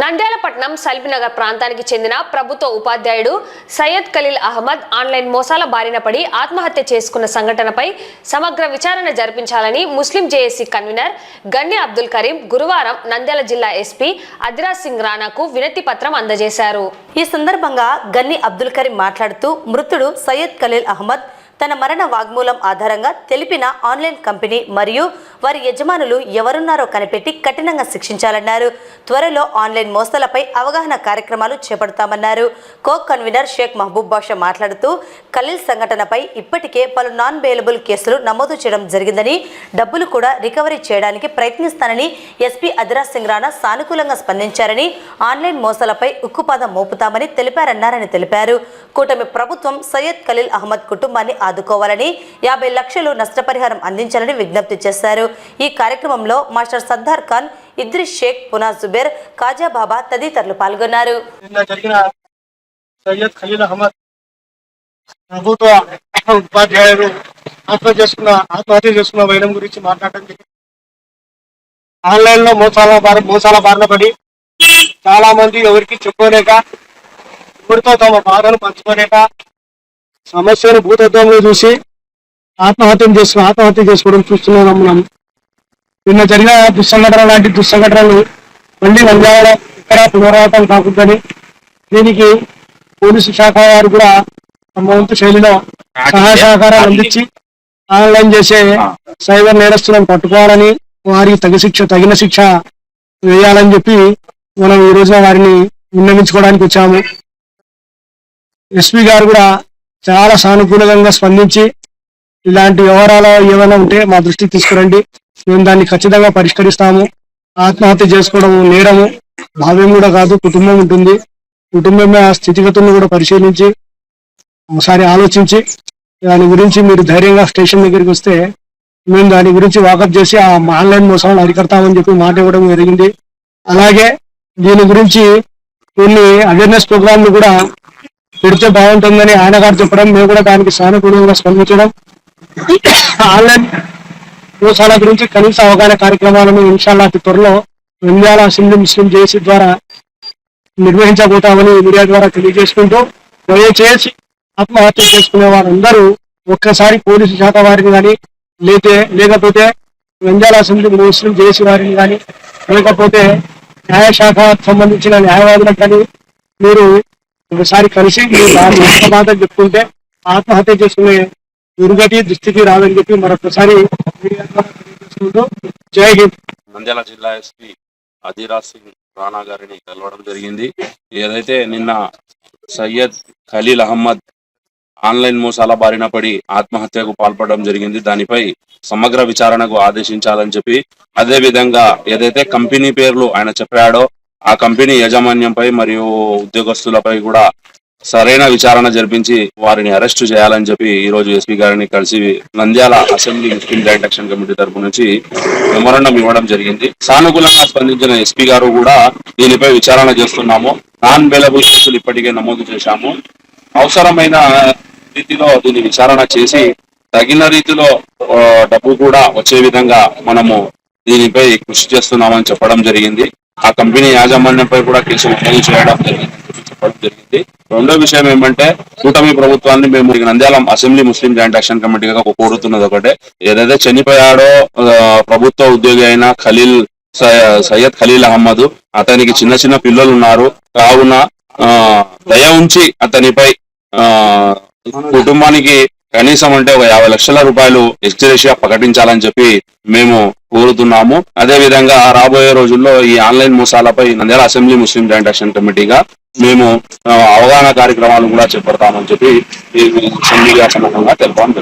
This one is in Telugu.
నంద్యాలపట్నం సల్బినగర్ ప్రాంతానికి చెందిన ప్రభుత్వ ఉపాధ్యాయుడు సయ్యద్ ఖలీల్ అహ్మద్ ఆన్లైన్ మోసాల బారిన పడి ఆత్మహత్య చేసుకున్న సంఘటనపై సమగ్ర విచారణ జరిపించాలని Muslim JAC convener Ganni Abdul Kareem గురువారం నంద్యాల జిల్లా ఎస్పీ అదిరాజ్ సింగ్ రాణాకు వినతి పత్రం అందజేశారు. ఈ సందర్భంగా గన్ని అబ్దుల్ కరీం మాట్లాడుతూ మృతుడు సయ్యద్ ఖలీల్ అహ్మద్ తన మరణ వాగ్మూలం ఆధారంగా తెలిపిన ఆన్లైన్ కంపెనీ మరియు వారి యజమానులు ఎవరున్నారో కనిపెట్టి కఠినంగా శిక్షించాలన్నారు. త్వరలో ఆన్లైన్ మోసాలపై అవగాహన కార్యక్రమాలు చేపడతామన్నారు. కో కన్వీనర్ షేక్ మహబూబ్ బాషా మాట్లాడుతూ ఖలీల్ సంఘటనపై ఇప్పటికే పలు నాన్ బెయిలబుల్ కేసులు నమోదు చేయడం జరిగిందని డబ్బులు కూడా రికవరీ చేయడానికి ప్రయత్నిస్తానని ఎస్పీ అదిరాజ్ సింగ్ రాణా సానుకూలంగా స్పందించారని ఆన్లైన్ మోసాలపై ఉక్కుపాదం మోపుతామని తెలిపారన్నారని తెలిపారు. కూటమి ప్రభుత్వం సయ్యద్ ఖలీల్ అహ్మద్ కుటుంబాన్ని ఆదుకోవాలని యాభై లక్షలు నష్టపరిహారం అందించాలని విజ్ఞప్తి చేశారు. ఈ కార్యక్రమంలో మాస్టర్ సర్దార్ ఖాన్ ఇద్రి షేక్ పునా జుబేర్ కాజా బాబా తదితరులు పాల్గొన్నారు. సయ్యద్ ఖలీల్ అహ్మద్ ప్రభుత్వ ఉపాధ్యాయుడు ఆత్మహత్య చేసుకున్న ఆత్మహత్య చేసుకున్న వైనం గురించి మాట్లాడటం జరిగింది. ఆన్లైన్లో మోసాల బారి మోసాల బారిన పడి చాలా మంది ఎవరికి చెప్పుకోలేక ఎవరితో తమ బాధను పంచుకోలేక సమస్యను భూతత్వంలో చూసి ఆత్మహత్య చేసుకుని ఆత్మహత్య చేసుకోవడం చూస్తున్నాం మనం నిన్న. జరిగిన దుస్సంఘటన లాంటి దుస్సంఘటనలు మళ్ళీ నంద్యాల ఇక్కడ పునరావృతం కాకూడదని దీనికి పోలీసు శాఖ వారు కూడా తమ వంతు శైలిలో సహాయ సహకారాలు అందించి ఆన్లైన్ చేసే సైబర్ నేరస్తులను పట్టుకోవాలని వారికి తగిన శిక్ష తగిన శిక్ష వేయాలని చెప్పి మనం ఈ రోజున వారిని విన్నవించుకోవడానికి వచ్చాము. ఎస్పీ గారు కూడా చాలా సానుకూలంగా స్పందించి ఇలాంటి వ్యవహారాలు ఏమైనా ఉంటే మా దృష్టికి తీసుకురండి. మేము దాన్ని ఖచ్చితంగా పరిష్కరిస్తాము. ఆత్మహత్య చేసుకోవడం నేరము భావ్యం కూడా కాదు కుటుంబం ఉంటుంది. కుటుంబమే ఆ స్థితిగతులను కూడా పరిశీలించి ఒకసారి ఆలోచించి దాని గురించి మీరు ధైర్యంగా స్టేషన్ దగ్గరికి వస్తే మేము దాని గురించి వాకప్ చేసి ఆ ఆన్లైన్ మోసాలను అరికడతామని చెప్పి మాట ఇవ్వడం జరిగింది. అలాగే దీని గురించి కొన్ని అవేర్నెస్ ప్రోగ్రాంలు కూడా పెడితే బాగుంటుందని ఆయన గారు చెప్పడం మేము కూడా దానికి సానుకూలంగా స్పందించడం. ఆన్లైన్ మోసాల గురించి కనీస అవగాహన కార్యక్రమాలను ఇన్షాల్లా అతి త్వరలో నంద్యాల అసెంబ్లీ ముస్లిం జేసీ ద్వారా నిర్వహించబోతామని మీడియా ద్వారా తెలియజేసుకుంటూ దయచేసి ఆత్మహత్య చేసుకునే వారందరూ ఒక్కసారి పోలీసు శాఖ వారిని కానీ లేతే లేకపోతే వెంజాల అసెంబ్లీ ముస్లిం జేసీ వారిని కానీ లేకపోతే న్యాయశాఖ సంబంధించిన న్యాయవాదులకు కానీ మీరు ఒకసారి కలిసి ఎంత బాధ చెప్పుకుంటే ఆత్మహత్య చేసుకునే దుర్గతి దృష్టికి రాదని చెప్పి మరొకసారి జై హింద్. నంద్యాల జిల్లా ఎస్పీ అదిరాజ్ సింగ్ రాణా గారిని కలవడం జరిగింది. ఏదైతే నిన్న సయ్యద్ ఖలీల్ అహ్మద్ ఆన్లైన్ మోసాల బారిన పడి ఆత్మహత్యకు పాల్పడడం జరిగింది. దానిపై సమగ్ర విచారణకు ఆదేశించాలని చెప్పి అదే విధంగా ఏదైతే కంపెనీ పేర్లు ఆయన చెప్పాడో ఆ కంపెనీ యాజమాన్యంపై మరియు ఉద్యోగస్తులపై కూడా సరైన విచారణ జరిపించి వారిని అరెస్టు చేయాలని చెప్పి ఈ రోజు ఎస్పీ గారిని కలిసి Nandyal assembly Muslim joint action committee తరపు నుంచి మెమోరండం ఇవ్వడం జరిగింది. సానుకూలంగా స్పందించిన ఎస్పీ గారు కూడా దీనిపై విచారణ చేస్తున్నాము. నాన్ బెలబుల్ కేసులు ఇప్పటికే నమోదు చేశాము. అవసరమైన రీతిలో దీన్ని విచారణ చేసి తగిన రీతిలో డబ్బు కూడా వచ్చే విధంగా మనము దీనిపై కృషి చేస్తున్నామని చెప్పడం జరిగింది. ఆ కంపెనీ యాజమాన్యంపై కూడా కేసు నమోదు చేయడం జరిగింది. చెప్పడం జరిగింది. రెండో విషయం ఏమంటే కూటమి ప్రభుత్వాన్ని మేము Nandyal assembly Muslim joint action కమిటీగా కోరుతున్నది ఒకటే. ఏదైతే చనిపోయాడో ప్రభుత్వ ఉద్యోగి అయిన ఖలీల్ స- సయ్యద్ ఖలీల్ అహ్మద్ అతనికి చిన్న చిన్న పిల్లలు ఉన్నారు కావున ఆ, దయ ఉంచి అతనిపై ఆ కుటుంబానికి కనీసం అంటే ఒక యాభై లక్షల రూపాయలు ఎస్టిరేషియా ప్రకటించాలని చెప్పి మేము కోరుతున్నాము. అదే విధంగా రాబోయే రోజుల్లో ఈ online మోసాలపై Nandyal assembly Muslim joint action కమిటీగా మేము అవగాహన కార్యక్రమాలు కూడా చేపడతామని చెప్పి అసెంబ్లీగా మీడియా సమూహంగా తెలపడం